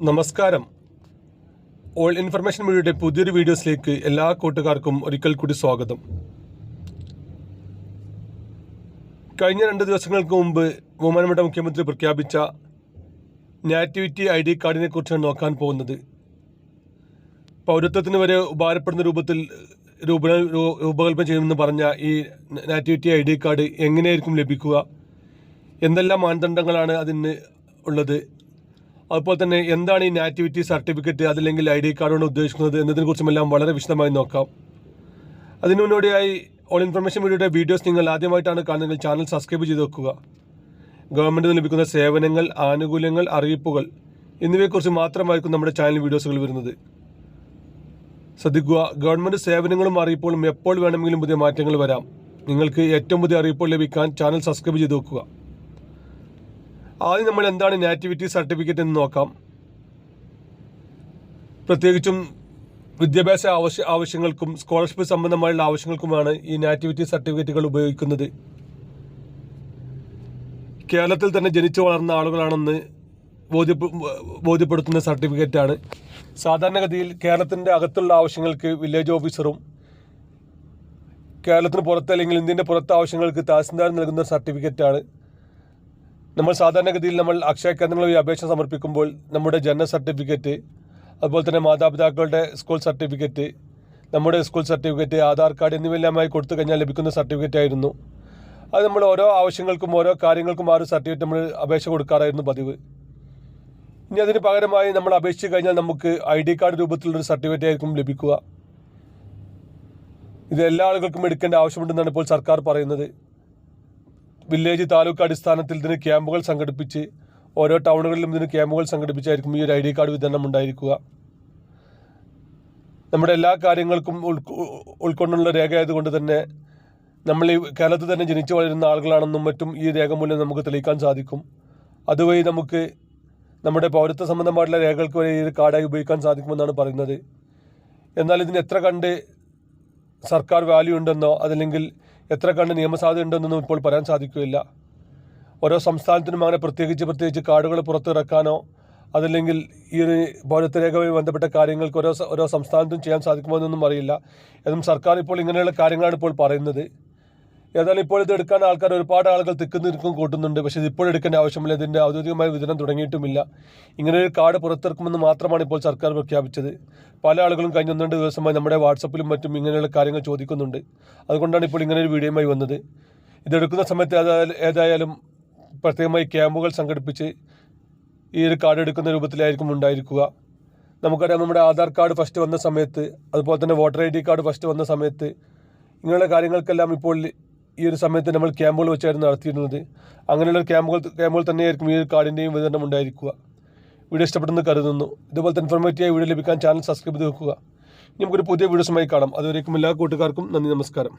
നമസ്കാരം. All information മീഡിയയുടെ പുതിയൊരു വീഡിയോസിലേക്ക് എല്ലാ കൂട്ടുകാർക്കും ഒരിക്കൽ കൂടി സ്വാഗതം. കഴിഞ്ഞ രണ്ട് ദിവസങ്ങൾക്ക് മുമ്പ് ബഹുമാനപ്പെട്ട മുഖ്യമന്ത്രി പ്രഖ്യാപിച്ച നാറ്റിവിറ്റി ഐ ഡി കാർഡിനെ കുറിച്ചാണ് നോക്കാൻ പോകുന്നത്. പൗരത്വത്തിന് വരെ ഉപകാരപ്പെടുന്ന രൂപത്തിൽ രൂപ രൂപകൽപ്പന ചെയ്യുമെന്ന് പറഞ്ഞ ഈ നാറ്റിവിറ്റി ഐ ഡി കാർഡ് എങ്ങനെയായിരിക്കും ലഭിക്കുക? എന്തെല്ലാം മാനദണ്ഡങ്ങളാണ് അതിന് ഉള്ളത്? അതുപോലെ തന്നെ എന്താണ് ഈ നാറ്റിവിറ്റി സർട്ടിഫിക്കറ്റ് അതല്ലെങ്കിൽ ഐ ഡി കാർഡുകൊണ്ട് ഉദ്ദേശിക്കുന്നത് എന്നതിനെക്കുറിച്ചുമെല്ലാം വളരെ വിശദമായി നോക്കാം. അതിനു മുന്നോടിയായി ഓൾ ഇൻഫർമേഷൻ വീഡിയോയുടെ വീഡിയോസ് നിങ്ങൾ ആദ്യമായിട്ടാണ് കാണുന്നതെങ്കിൽ ചാനൽ സബ്സ്ക്രൈബ് ചെയ്ത് വെക്കുക. ഗവൺമെന്റ് ലഭിക്കുന്ന സേവനങ്ങൾ ആനുകൂല്യങ്ങൾ അറിയിപ്പുകൾ എന്നിവയെക്കുറിച്ച് മാത്രമായിരിക്കും നമ്മുടെ ചാനൽ വീഡിയോസുകൾ വരുന്നത്. ശ്രദ്ധിക്കുക ഗവൺമെന്റ് സേവനങ്ങളും അറിയിപ്പുകളും എപ്പോൾ വേണമെങ്കിലും പുതിയ മാറ്റങ്ങൾ വരാം. നിങ്ങൾക്ക് ഏറ്റവും പുതിയ അറിയിപ്പുകൾ ലഭിക്കാൻ ചാനൽ സബ്സ്ക്രൈബ് ചെയ്ത് വെക്കുക. ആദ്യം നമ്മൾ എന്താണ് നാറ്റിവിറ്റി സർട്ടിഫിക്കറ്റ് എന്ന് നോക്കാം. പ്രത്യേകിച്ചും വിദ്യാഭ്യാസ ആവശ്യ ആവശ്യങ്ങൾക്കും സ്കോളർഷിപ്പ് സംബന്ധമായുള്ള ആവശ്യങ്ങൾക്കുമാണ് ഈ നാറ്റിവിറ്റി സർട്ടിഫിക്കറ്റുകൾ ഉപയോഗിക്കുന്നത്. കേരളത്തിൽ തന്നെ ജനിച്ചു വളർന്ന ആളുകളാണെന്ന് ബോധ്യപ്പെ ബോധ്യപ്പെടുത്തുന്ന സർട്ടിഫിക്കറ്റാണ്. സാധാരണഗതിയിൽ കേരളത്തിന്റെ അകത്തുള്ള ആവശ്യങ്ങൾക്ക് വില്ലേജ് ഓഫീസറും കേരളത്തിന് പുറത്ത് അല്ലെങ്കിൽ ഇന്ത്യന്റെ പുറത്ത് ആവശ്യങ്ങൾക്ക് തഹസിൽദാർ നൽകുന്ന സർട്ടിഫിക്കറ്റാണ്. നമ്മൾ സാധാരണഗതിയിൽ നമ്മൾ അക്ഷയ കേന്ദ്രങ്ങളിൽ ഒരു അപേക്ഷ സമർപ്പിക്കുമ്പോൾ നമ്മുടെ ജനന സർട്ടിഫിക്കറ്റ് അതുപോലെ തന്നെ മാതാപിതാക്കളുടെ സ്കൂൾ സർട്ടിഫിക്കറ്റ് നമ്മുടെ സ്കൂൾ സർട്ടിഫിക്കറ്റ് ആധാർ കാർഡ് എന്നിവയെല്ലാമായി കൊടുത്തു കഴിഞ്ഞാൽ ലഭിക്കുന്ന സർട്ടിഫിക്കറ്റ് ആയിരുന്നു. അത് നമ്മൾ ഓരോ ആവശ്യങ്ങൾക്കും ഓരോ കാര്യങ്ങൾക്കും ആ ഒരു സർട്ടിഫിക്കറ്റ് നമ്മൾ അപേക്ഷ കൊടുക്കാറായിരുന്നു പതിവ്. ഇനി അതിന് പകരമായി നമ്മൾ അപേക്ഷിച്ച് കഴിഞ്ഞാൽ നമുക്ക് ഐ ഡി കാർഡ് രൂപത്തിലുള്ളൊരു സർട്ടിഫിക്കറ്റ് ആയിരിക്കും ലഭിക്കുക. ഇത് എല്ലാ ആളുകൾക്കും എടുക്കേണ്ട ആവശ്യമുണ്ടെന്നാണ് ഇപ്പോൾ സർക്കാർ പറയുന്നത്. വില്ലേജ് താലൂക്ക് അടിസ്ഥാനത്തിൽ ഇതിന് ക്യാമ്പുകൾ സംഘടിപ്പിച്ച് ഓരോ ടൗണുകളിലും ഇതിന് ക്യാമ്പുകൾ സംഘടിപ്പിച്ചായിരിക്കും ഈ ഒരു ഐ ഡി കാർഡ് വിതരണം ഉണ്ടായിരിക്കുക. നമ്മുടെ എല്ലാ കാര്യങ്ങൾക്കും ഉൾക്കൊ- ഉൾക്കൊണ്ടുള്ള രേഖ ആയതുകൊണ്ട് തന്നെ നമ്മൾ ഈ കേരളത്തിൽ തന്നെ ജനിച്ചു വളരുന്ന ആളുകളാണെന്നും മറ്റും ഈ രേഖ മൂലം നമുക്ക് തെളിയിക്കാൻ സാധിക്കും. അതുവഴി നമുക്ക് നമ്മുടെ പൗരത്വ സംബന്ധമായിട്ടുള്ള രേഖകൾക്ക് വരെ ഈ കാർഡായി ഉപയോഗിക്കാൻ സാധിക്കുമെന്നാണ് പറയുന്നത്. എന്നാൽ ഇതിന് എത്ര കണ്ട് സർക്കാർ വാല്യൂ ഉണ്ടെന്നോ അതല്ലെങ്കിൽ എത്ര കണ്ട് നിയമസാധ്യത ഉണ്ടെന്നൊന്നും ഇപ്പോൾ പറയാൻ സാധിക്കുകയില്ല. ഓരോ സംസ്ഥാനത്തിനും അങ്ങനെ പ്രത്യേകിച്ച് പ്രത്യേകിച്ച് കാർഡുകൾ പുറത്തിറക്കാനോ അതല്ലെങ്കിൽ ഈ ഒരു പൗരത്വ രേഖയുമായി ബന്ധപ്പെട്ട കാര്യങ്ങൾക്ക് ഓരോ ഓരോ സംസ്ഥാനത്തും ചെയ്യാൻ സാധിക്കുമോ എന്നൊന്നും അറിയില്ല. എന്നും സർക്കാർ ഇപ്പോൾ ഇങ്ങനെയുള്ള കാര്യങ്ങളാണ് ഇപ്പോൾ പറയുന്നത്. ഏതായാലും ഇപ്പോൾ ഇത് എടുക്കാൻ ആൾക്കാർ ഒരുപാട് ആളുകൾ തിക്കും തിരിക്കും കൂട്ടുന്നുണ്ട്. പക്ഷേ ഇത് ഇപ്പോൾ എടുക്കേണ്ട ആവശ്യമില്ല. ഇതിന്റെ ഔദ്യോഗികമായ വിതരണം തുടങ്ങിയിട്ടുമില്ല. ഇങ്ങനെ ഒരു കാർഡ് പുറത്തിറക്കുമെന്ന് മാത്രമാണ് ഇപ്പോൾ സർക്കാർ പ്രഖ്യാപിച്ചത്. പല ആളുകളും കഴിഞ്ഞ ഒന്ന് രണ്ട് ദിവസമായി നമ്മുടെ വാട്സപ്പിലും മറ്റും ഇങ്ങനെയുള്ള കാര്യങ്ങൾ ചോദിക്കുന്നുണ്ട്. അതുകൊണ്ടാണ് ഇപ്പോൾ ഇങ്ങനെ ഒരു വീഡിയോയുമായി വന്നത്. ഇതെടുക്കുന്ന സമയത്ത് ഏതായാലും പ്രത്യേകമായി ക്യാമ്പുകൾ സംഘടിപ്പിച്ച് ഈ ഒരു കാർഡ് എടുക്കുന്ന രൂപത്തിലായിരിക്കും ഉണ്ടായിരിക്കുക. നമുക്കറിയാം നമ്മുടെ ആധാർ കാർഡ് ഫസ്റ്റ് വന്ന സമയത്ത് അതുപോലെ തന്നെ voter I D card first വന്ന സമയത്ത് ഇങ്ങനെയുള്ള കാര്യങ്ങൾക്കെല്ലാം ഇപ്പോൾ ഈ ഒരു സമയത്ത് നമ്മൾ ക്യാമ്പുകൾ വെച്ചായിരുന്നു നടത്തിയിരുന്നത്. അങ്ങനെയുള്ള ക്യാമ്പുകൾ ക്യാമ്പുകൾ തന്നെയായിരിക്കും ഈ ഒരു കാർഡിന്റെയും വിതരണം ഉണ്ടായിരിക്കുക. വീഡിയോ ഇഷ്ടപ്പെടുന്നു കരുതുന്നു. ഇതുപോലത്തെ ഇൻഫോർമേറ്റീവായ വീഡിയോ ലഭിക്കാൻ ചാനൽ സബ്സ്ക്രൈബ് ചെയ്ത് വെക്കുക. നമുക്കൊരു പുതിയ വീഡിയോസുമായി കാണാം. അതുവരേക്കും എല്ലാ കൂട്ടുകാർക്കും നന്ദി നമസ്കാരം.